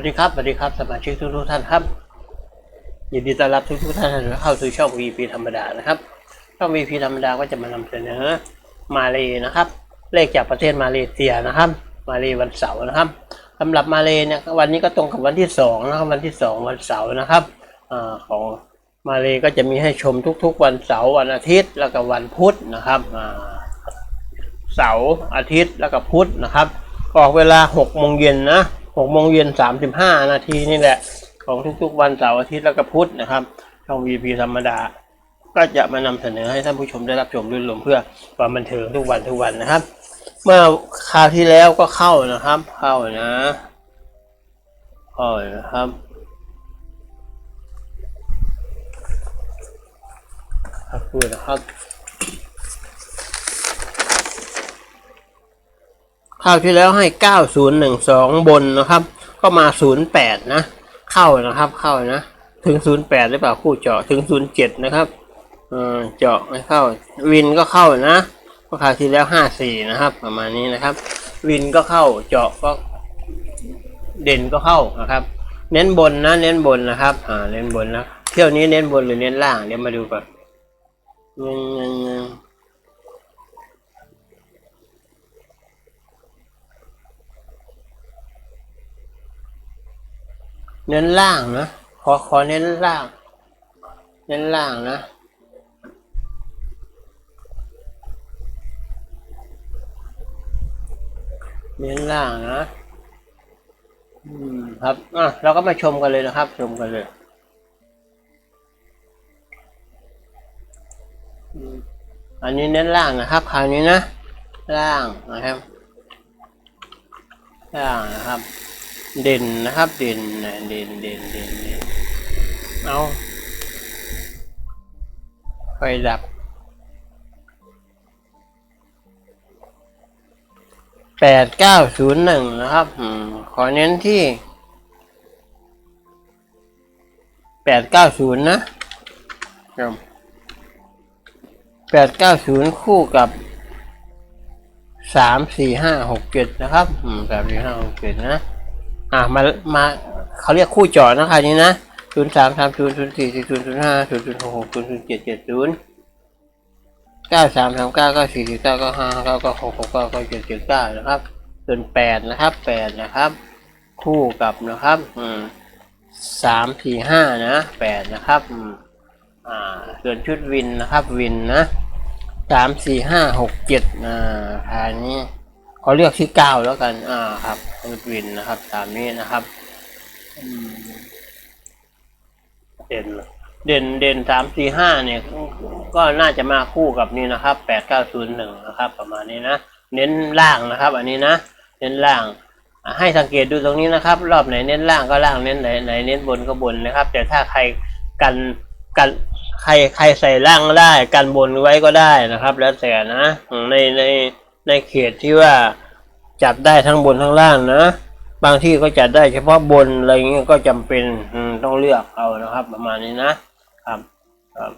วัสดีครับสวัสดีครับสมาชิกทุกทุกๆท่านครับ ยินดีต้อนรับทุกทุกๆท่านเข้าสู่ช่อง VP ธรรมดานะครับช่อง VP ธรรมดาก็จะมานำเสนอมาเลนะครับ เลขจากประเทศมาเลเซียนะครับ มาเลวันเสาร์นะครับสำหรับมาเลเนี่ยวันนี้ก็ตรงกับวันที่สองนะครับวันที่สองวันเสาร์นะครับอของมาเลก็จะมีให้ชมทุกๆ วันเสาร์วันอาทิตย์แล้วก็วันพุธนะครับเสาร์อาทิตย์แล้วก็พุธนะครับออกเวลา6โมงเย็นนะ 6โมงเย็น35นาทีนี่แหละ ของทุกๆวันเสาร์อาทิตย์แล้วก็พุธนะครับ ช่อง VP ธรรมดา ก็จะมานำเสนอให้ท่านผู้ชมได้รับชมรื่นรมเพื่อความบันเทิงทุกวันทุกวันนะครับ เมื่อคราวที่แล้วก็เข้านะครับ เข้านะเข้านะครับครับพูดนะครับ ราวที่แล้วให้ 9012 บนนะครับ ก็มา 08 นะ เข้านะครับเข้านะ ถึง 08 หรือเปล่าคู่เจาะถึง 07 นะครับเออเจาะไม่เข้า วินก็เข้านะก็คราวที่แล้ว 54 นะครับ ประมาณนี้นะครับ วินก็เข้าเจาะก็เด่นก็เข้านะครับ เน้นบนนะ เน้นบนนะครับ อ่าเน้นบนนะเที่ยวนี้เน้นบนหรือเน้นล่างเดี๋ยวมาดูก่อน เน้นล่างนะ ขอขอเน้นล่าง เน้นล่างนะเน้นล่างนะ อืมครับ อะ เราก็มาชมกันเลยนะครับ ชมกันเลยอันนี้เน้นล่างนะครับ คราวนี้นะ ล่างนะครับ ล่างนะครับ เด่นนะครับ เด่นเด่นเด่นเด่นเด่นเอาไฟดับแปดเก้าศูนย์หนึ่งนะครับขอเน้นที่แปดเก้าศูนย์นะครับแปดเก้าศูนย์คู่กับสามสี่ห้าหกเจ็ดนะครับสามสี่ห้าหกเจ็ดนะ อะมามาเขาเรียกคู่จอนะคราวนี้นะศูนย์สามสามศูนย์ศูนย์สี่สี่ศูนย์ศูนย์ห้าศูนย์ศูนย์หกหกศูนย์ศูนย์เจ็ดเจ็ดศูนย์เก้าสามสามเก้าเก้าสี่สี่เก้าเก้าห้าเก้าเก้าหกหกเก้าเก้าเจ็ดเจ็ดเก้านะครับส่วนแปดนะครับแปดนะครับ คู่กับนะครับอืมสามสี่ห้านะแปดนะครับอืมอ่าส่วนชุดวินนะครับวินนะสามสี่ห้าหกเจ็ดอ่าทางนี้ ขาเลือกที่เก้าแล้วกัน อ่าครับรุดวินนะครับ ตามนี้นะครับเด่นเด่นเด่นสามสี่ห้าเนี่ย ก็น่าจะมาคู่กับนี่นะครับแปดเก้าศูนย์หนึ่งนะครับ ประมาณนี้นะเน้นล่างนะครับ อันนี้นะเน้นล่างให้สังเกตดูตรงนี้นะครับ รอบไหนเน้นล่างก็ล่างเน้นไหนไหนเน้นบนก็บนนะครับ แต่ถ้าใครกันกันใครใครใส่ล่างได้ กันบนไว้ก็ได้นะครับ แล้วแต่นะในใน ในเขตที่ว่าจัดได้ทั้งบนทั้งล่างนะ บางที่ก็จัดได้เฉพาะบนอะไรเงี้ยก็จำเป็นต้องเลือกเอานะครับ ประมาณนี้นะครับครับ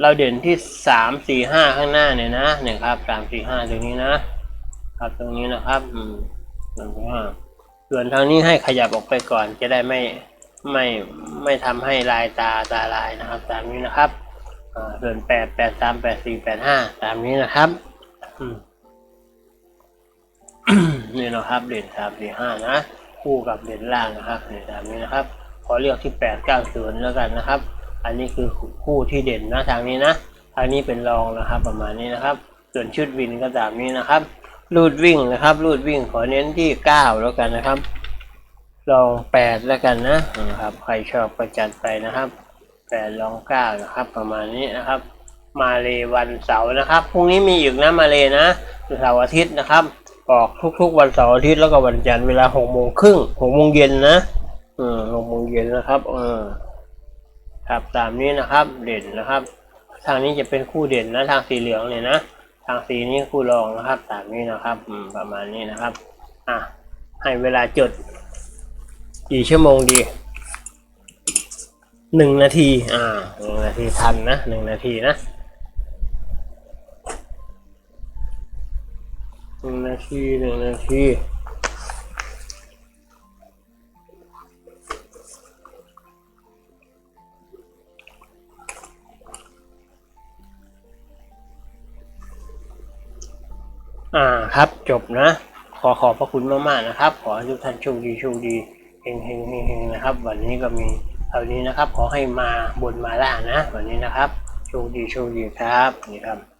เราเด่นที่สามสี่ห้าข้างหน้าเนี่ยนะเนี่ยครับสามสี่ห้าตรงนี้นะ ครับตรงนี้นะครับอืมสามสี่ห้าส่วนทางนี้ให้ขยับออกไปก่อนจะได้ไม่ไม่ไม่ทำให้ลายตาตาลายนะครับ ตามนี้นะครับอ่าส่วนแปดแปดสามแปดสี่แปดห้าตามนี้นะครับ นี่นะครับเด่นสามสี่ห้านะ คู่กับเด่นล่างนะครับเด่นตามนี้นะครับ ขอเลือกที่แปดเก้าศูนย์แล้วกันนะครับ อันนี้คือคู่ที่เด่นนะทางนี้นะทางนี้เป็นรองนะครับ ประมาณนี้นะครับ ส่วนชุดวินก็ตามนี้นะครับรูดวิ่งนะครับรูดวิ่งขอเน้นที่เก้าแล้วกันนะครับ ลองแปดแล้วกันนะนะครับ ใครชอบก็จัดไปนะครับแปดลองเก้านะครับ ประมาณนี้นะครับ มาเลวันเสาร์นะครับพรุ่งนี้มีอีกนะมาเลนะเสาร์อาทิตย์นะครับ ออกทุกๆ วันเสาร์อาทิตย์แล้วก็วันจันทร์เวลาหกโมงครึ่งหกโมงเย็นนะอืมหกโมงเย็นนะครับเออครับตามนี้นะครับเด่นนะครับ ทางนี้จะเป็นคู่เด่นนะ ทางสีเหลืองเนี่ยนะทางสีนี้คู่รองนะครับ ตามนี้นะครับอืมประมาณนี้นะครับ อะให้เวลาจดกี่ชั่วโมงดีหนึ่งนาที อ่าหนึ่งนาทีทันนะหนึ่งนาทีนะ ทีหนึ่งนาทีอ่าครับจบนะ ขอขอบพระคุณมากๆนะครับ ขอให้ทุกท่านโชคดีโชคดีเฮงเฮงเฮงเฮงนะครับ วันนี้ก็มีเท่านี้นะครับ ขอให้มาบนมาล่านะ วันนี้นะครับโชคดีโชคดีครับนี่ครับ